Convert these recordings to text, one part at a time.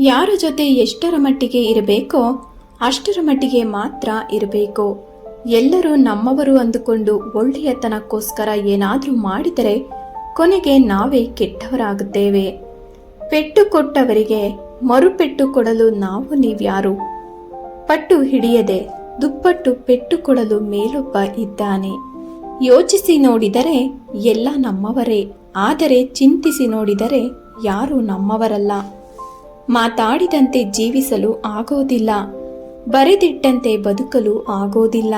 ಯಾರ ಜೊತೆ ಎಷ್ಟರ ಮಟ್ಟಿಗೆ ಇರಬೇಕೋ ಅಷ್ಟರ ಮಟ್ಟಿಗೆ ಮಾತ್ರ ಇರಬೇಕು. ಎಲ್ಲರೂ ನಮ್ಮವರು ಅಂದುಕೊಂಡು ಒಳ್ಳೆಯತನಕ್ಕೋಸ್ಕರ ಏನಾದರೂ ಮಾಡಿದರೆ ಕೊನೆಗೆ ನಾವೇ ಕೆಟ್ಟವರಾಗುತ್ತೇವೆ. ಪೆಟ್ಟು ಕೊಟ್ಟವರಿಗೆ ಮರುಪೆಟ್ಟು ಕೊಡಲು ನಾವು ನೀವ್ಯಾರು? ಪಟ್ಟು ಹಿಡಿಯದೆ ದುಪ್ಪಟ್ಟು ಪೆಟ್ಟು ಕೊಡಲು ಮೇಲೊಬ್ಬ ಇದ್ದಾನೆ. ಯೋಚಿಸಿ ನೋಡಿದರೆ ಎಲ್ಲ ನಮ್ಮವರೇ. ಆದರೆ ಚಿಂತಿಸಿ ನೋಡಿದರೆ ಯಾರು ನಮ್ಮವರಲ್ಲ. ಮಾತಾಡಿದಂತೆ ಜೀವಿಸಲು ಆಗೋದಿಲ್ಲ. ಬರೆದಿಟ್ಟಂತೆ ಬದುಕಲು ಆಗೋದಿಲ್ಲ.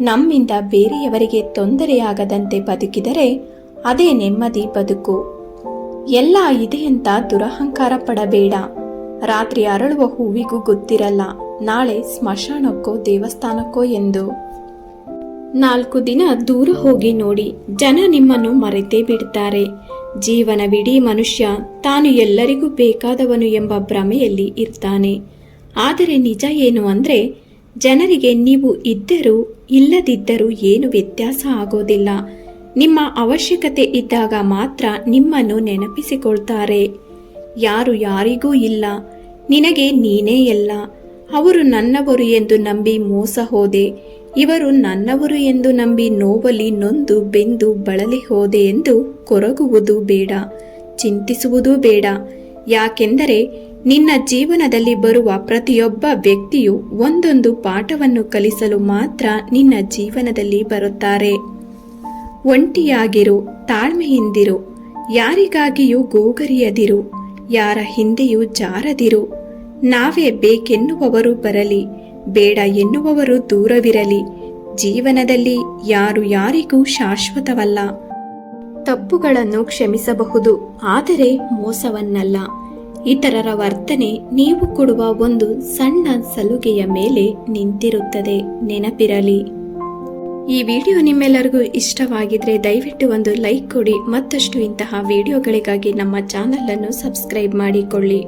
ನಮ್ಮಿಂದ ಬೇರೆಯವರಿಗೆ ತೊಂದರೆಯಾಗದಂತೆ ಬದುಕಿದರೆ ಅದೇ ನೆಮ್ಮದಿ ಬದುಕು. ಎಲ್ಲ ಇದೆಯಂತ ದುರಹಂಕಾರ ಪಡಬೇಡ. ರಾತ್ರಿ ಅರಳುವ ಹೂವಿಗೂ ಗೊತ್ತಿರಲ್ಲ. ನಾಳೆ ಸ್ಮಶಾನಕ್ಕೋ ದೇವಸ್ಥಾನಕ್ಕೋ ಎಂದು. ನಾಲ್ಕು ದಿನ ದೂರ ಹೋಗಿ ನೋಡಿ. ಜನ ನಿಮ್ಮನ್ನು ಮರೆತೇ ಬಿಡ್ತಾರೆ. ಜೀವನವಿಡೀ ಮನುಷ್ಯ, ತಾನು ಎಲ್ಲರಿಗೂ ಬೇಕಾದವನು ಎಂಬ ಭ್ರಮೆಯಲ್ಲಿ ಇರ್ತಾನೆ. ಆದರೆ ನಿಜ ಏನು ಅಂದ್ರೆ, ಜನರಿಗೆ ನೀವು ಇದ್ದರೂ ಇಲ್ಲದಿದ್ದರೂ ಏನು ವ್ಯತ್ಯಾಸ ಆಗೋದಿಲ್ಲ. ನಿಮ್ಮ ಅವಶ್ಯಕತೆ ಇದ್ದಾಗ ಮಾತ್ರ ನಿಮ್ಮನ್ನು ನೆನಪಿಸಿಕೊಳ್ತಾರೆ. ಯಾರು ಯಾರಿಗೂ ಇಲ್ಲ. ನಿನಗೆ ನೀನೇ ಎಲ್ಲ. ಅವರು ನನ್ನವರು ಎಂದು ನಂಬಿ ಮೋಸ ಹೋದೆ. ಇವರು ನನ್ನವರು ಎಂದು ನಂಬಿ ನೋವಲಿ ನೊಂದು ಬೆಂದು ಬಳಲಿ ಹೋದೆ ಎಂದು ಕೊರಗುವುದು ಬೇಡ, ಚಿಂತಿಸುವುದೂ ಬೇಡ. ಯಾಕೆಂದರೆ ನಿನ್ನ ಜೀವನದಲ್ಲಿ ಬರುವ ಪ್ರತಿಯೊಬ್ಬ ವ್ಯಕ್ತಿಯು ಒಂದೊಂದು ಪಾಠವನ್ನು ಕಲಿಸಲು ಮಾತ್ರ ನಿನ್ನ ಜೀವನದಲ್ಲಿ ಬರುತ್ತಾರೆ. ಒಂಟಿಯಾಗಿರು, ತಾಳ್ಮೆಯಿಂದಿರು, ಯಾರಿಗಾಗಿಯೂ ಗೋಗರಿಯದಿರು, ಯಾರ ಹಿಂದೆಯೂ ಜಾರದಿರು. ನಾವೇ ಬೇಕೆನ್ನುವವರು ಬರಲಿ ಬೇಡ ಎನ್ನುವವರು ದೂರವಿರಲಿ. ಜೀವನದಲ್ಲಿ ಯಾರು ಯಾರಿಗೂ ಶಾಶ್ವತವಲ್ಲ. ತಪ್ಪುಗಳನ್ನು ಕ್ಷಮಿಸಬಹುದು, ಆದರೆ ಮೋಸವನ್ನಲ್ಲ. ಇತರರ ವರ್ತನೆ ನೀವು ಕೊಡುವ ಒಂದು ಸಣ್ಣ ಸಲುಗೆಯ ಮೇಲೆ ನಿಂತಿರುತ್ತದೆ, ನೆನಪಿರಲಿ. ಈ ವಿಡಿಯೋ ನಿಮ್ಮೆಲ್ಲರಿಗೂ ಇಷ್ಟವಾಗಿದ್ರೆ ದಯವಿಟ್ಟು ಒಂದು ಲೈಕ್ ಕೊಡಿ, ಮತ್ತಷ್ಟು ಇಂತಹ ವಿಡಿಯೋಗಳಿಗಾಗಿ ನಮ್ಮ ಚಾನಲ್ ಅನ್ನು ಸಬ್ಸ್ಕ್ರೈಬ್ ಮಾಡಿಕೊಳ್ಳಿ.